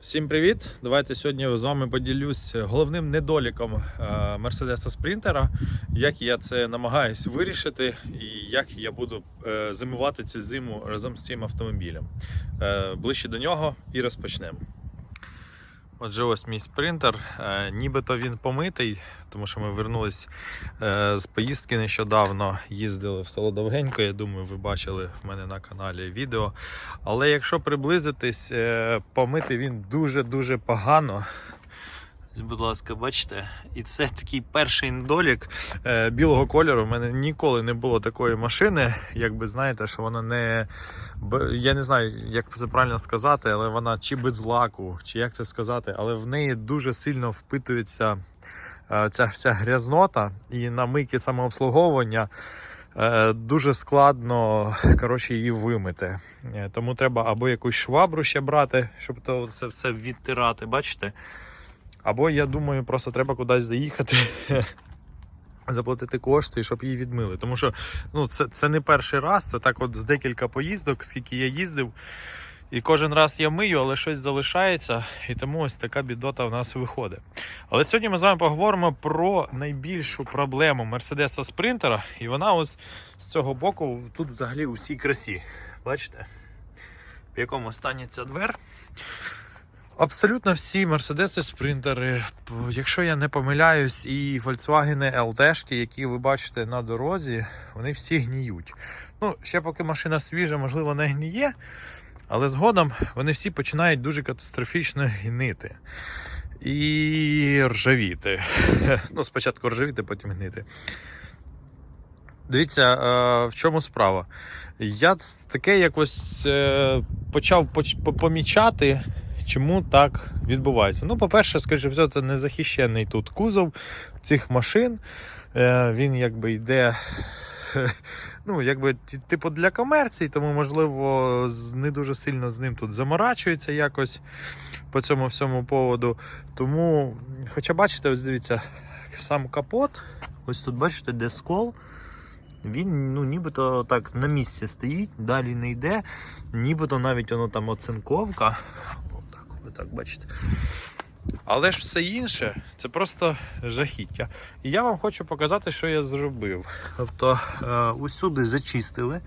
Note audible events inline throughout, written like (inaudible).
Всім привіт! Давайте сьогодні з вами поділюсь головним недоліком Мерседеса Спринтера, як я це намагаюсь вирішити, і як я буду е, зимувати цю зиму разом з цим автомобілем. Е, Ближче до нього і розпочнемо. Отже, ось мій спринтер. Е, Нібито він помитий, тому що ми вернулись е, з поїздки нещодавно. Їздили в село Довгенько. Я думаю, ви бачили в мене на каналі відео. Але якщо приблизитись, е, помити він дуже-дуже погано. Будь ласка, бачите, і це такий перший недолік е, білого кольору. У мене ніколи не було такої машини. Якби знаєте, що вона не. Я не знаю, як це правильно сказати, але вона чи без лаку, чи як це сказати, але в неї дуже сильно впитується е, ця вся грязнота і на мийки самообслуговування. Е, Дуже складно коротше, її вимити. Е, Тому треба або якусь швабру ще брати, щоб то це все відтирати, бачите? Або я думаю, просто треба кудись заїхати, (laughs) заплатити кошти, щоб її відмили. Тому що ну, це, це не перший раз, це так от з декілька поїздок, скільки я їздив. І кожен раз я мию, але щось залишається, і тому ось така бідота в нас виходить. Але сьогодні ми з вами поговоримо про найбільшу проблему Мерседеса Спринтера, і вона ось з цього боку тут взагалі у всій красі. Бачите? В якому стані ця двер. Абсолютно всі Мерседеси Спринтери, якщо я не помиляюсь, і Volkswagen LT, які ви бачите на дорозі, вони всі гніють. Ну, ще поки машина свіжа, можливо, не гніє, але згодом вони всі починають дуже катастрофічно гнити. І ржавіти. (laughs) Ну, спочатку ржавіти, потім гнити. Дивіться, е, в чому справа. Я таке якось е, почав помічати, чому так відбувається. Ну, по-перше, скажімо, все, це незахищений тут кузов цих машин. Е, Він якби йде. (laughs) Ну, якби типу для комерції, тому можливо не дуже сильно з ним тут заморачується якось по цьому всьому поводу. Тому, хоча бачите, ось дивіться, сам капот, ось тут бачите, де скол. Він ну, нібито так на місці стоїть, далі не йде, нібито навіть воно там оцинковка. Ви так бачите. Але ж все інше це просто жахіття. І я вам хочу показати, що я зробив. Тобто е, усюди зачистили,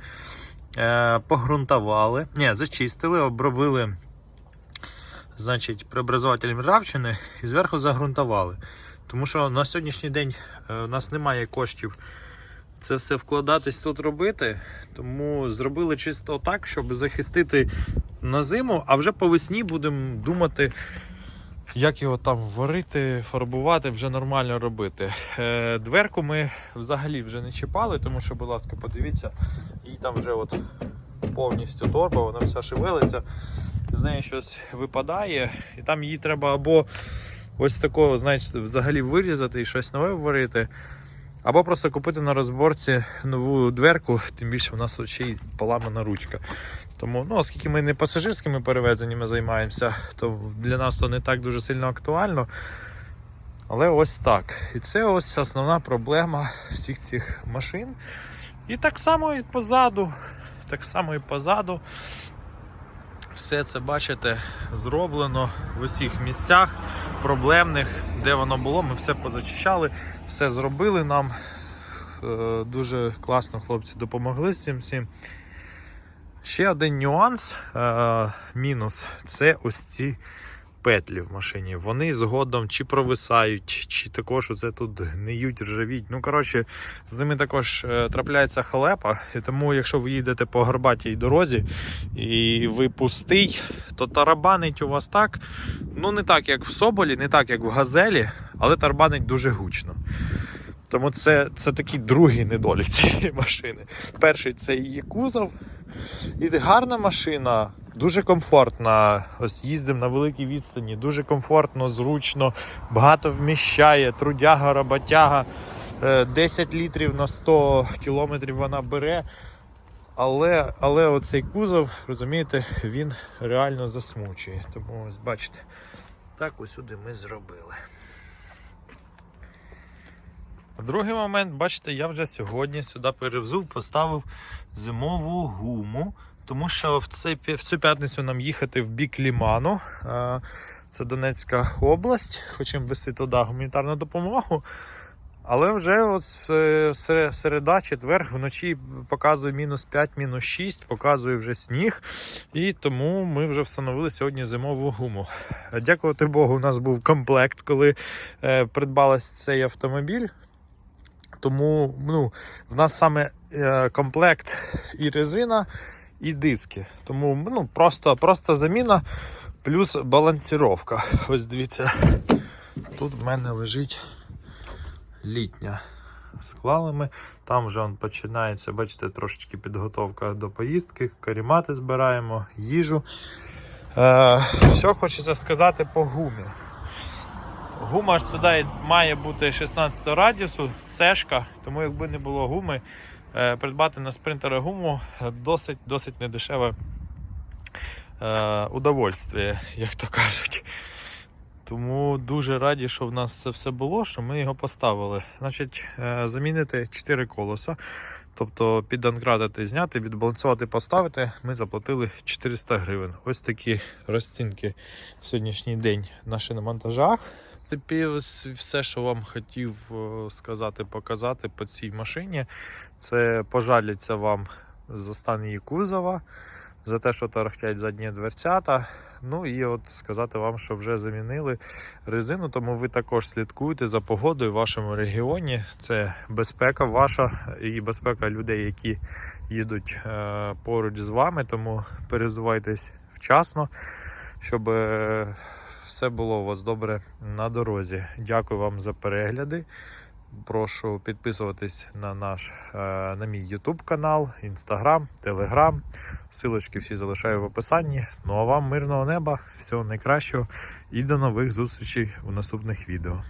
е, погрунтували, ні, зачистили, обробили значить, преобразователем ржавчини і зверху загрунтували. Тому що на сьогоднішній день е, у нас немає коштів це все вкладатись тут робити. Тому зробили чисто так, щоб захистити на зиму, а вже по весні будемо думати, як його там варити, фарбувати, вже нормально робити. Е, дверку ми взагалі вже не чіпали, тому що, будь ласка, подивіться, їй там вже от повністю торба, вона вся шевелиться, з неї щось випадає, і там її треба або ось такого, знаєте, взагалі вирізати і щось нове варити. Або просто купити на розборці нову дверку, тим більше у нас ще й поламана ручка. Тому, ну, оскільки ми не пасажирськими перевезеннями займаємося, то для нас то не так дуже сильно актуально. Але ось так. І це ось основна проблема всіх цих машин. І так само і позаду. Так само і позаду. Все це, бачите, зроблено в усіх місцях проблемних, де воно було, ми все позачищали, все зробили нам. Е, Дуже класно хлопці допомогли з цим всім. Ще один нюанс, е, мінус це ось ці петлі в машині. Вони згодом чи провисають, чи також оце тут гниють, ржавіть. Ну, коротше, з ними також е, трапляється халепа. І тому, якщо ви їдете по горбатій дорозі і ви пустий, то тарабанить у вас так. Ну, не так, як в Соболі, не так, як в Газелі, але тарабанить дуже гучно. Тому це, це такий другий недолік цієї машини. Перший це її кузов. І гарна машина, дуже комфортна. Ось їздимо на великій відстані, дуже комфортно, зручно, багато вміщає, трудяга, роботяга. Е, 10 літрів на 100 кілометрів вона бере. Але, але оцей кузов, розумієте, він реально засмучує. Тому ось бачите, так ось сюди ми зробили. Другий момент, бачите, я вже сьогодні сюди перевзув, поставив зимову гуму. Тому що в, цей, в цю п'ятницю нам їхати в бік Ліману. Це Донецька область. Хочемо вести туди гуманітарну допомогу. Але вже от середа, четвер, вночі показує мінус 5, мінус 6, показує вже сніг. І тому ми вже встановили сьогодні зимову гуму. Дякувати Богу, у нас був комплект, коли е, придбалась цей автомобіль. Тому ну, в нас саме е, комплект і резина, і диски. Тому ну, просто, просто заміна плюс балансіровка. Ось дивіться, тут в мене лежить літня. Склали ми. Там вже он починається, бачите, трошечки підготовка до поїздки, карімати збираємо, їжу. Е, що хочеться сказати по гумі. Гума ж сюди має бути 16 радіусу, сешка, тому якби не було гуми, е, придбати на спринтера гуму досить досить недешеве е, удовольствие, як то кажуть. Тому дуже раді, що в нас це все було, що ми його поставили. Значить, е, замінити 4 колеса. Тобто піданкратити, зняти, відбалансувати, поставити, ми заплатили 400 гривень. Ось такі розцінки в сьогоднішній день на шиномонтажах. Тепер все, що вам хотів е, сказати, показати по цій машині, це пожаліться вам за стан її кузова, за те, що тарахтять задні дверцята. Ну і от сказати вам, що вже замінили резину, тому ви також слідкуйте за погодою в вашому регіоні. Це безпека ваша і безпека людей, які їдуть е, поруч з вами. Тому перезувайтесь вчасно, щоб е, все було у вас добре на дорозі. Дякую вам за перегляди. Прошу підписуватись на наш е, на мій YouTube канал, Instagram, Telegram. Силочки всі залишаю в описанні. Ну а вам мирного неба, всього найкращого і до нових зустрічей у наступних відео.